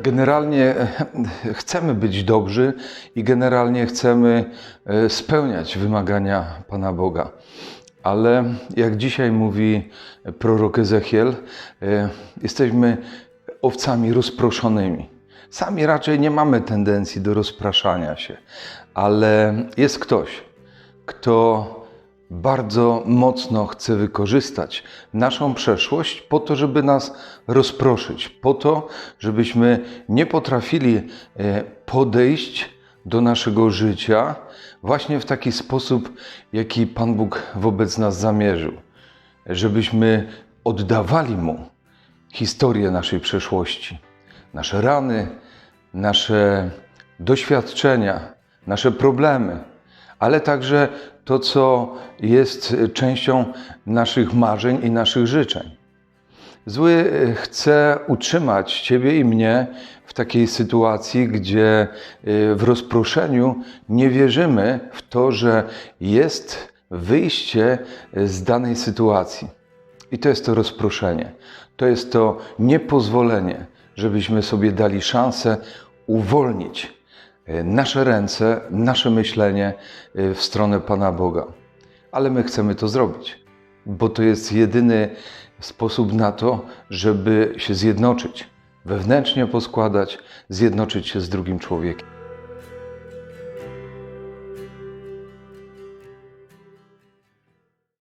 Generalnie e, chcemy być dobrzy i generalnie chcemy e, spełniać wymagania Pana Boga. Ale jak dzisiaj mówi prorok Ezechiel, e, jesteśmy owcami rozproszonymi. Sami raczej nie mamy tendencji do rozpraszania się, ale jest ktoś, kto bardzo mocno chce wykorzystać naszą przeszłość po to, żeby nas rozproszyć, po to, żebyśmy nie potrafili e, podejść do naszego życia właśnie w taki sposób, jaki Pan Bóg wobec nas zamierzył. Żebyśmy oddawali Mu historię naszej przeszłości, nasze rany, nasze doświadczenia, nasze problemy, ale także to, co jest częścią naszych marzeń i naszych życzeń. Zły chce utrzymać Ciebie i mnie w takiej sytuacji, gdzie e, w rozproszeniu nie wierzymy w to, że jest wyjście z danej sytuacji. I to jest to rozproszenie. To jest to niepozwolenie, żebyśmy sobie dali szansę uwolnić nasze ręce, nasze myślenie e, w stronę Pana Boga. Ale my chcemy to zrobić, bo to jest jedyny sposób na to, żeby się zjednoczyć, wewnętrznie poskładać, zjednoczyć się z drugim człowiekiem.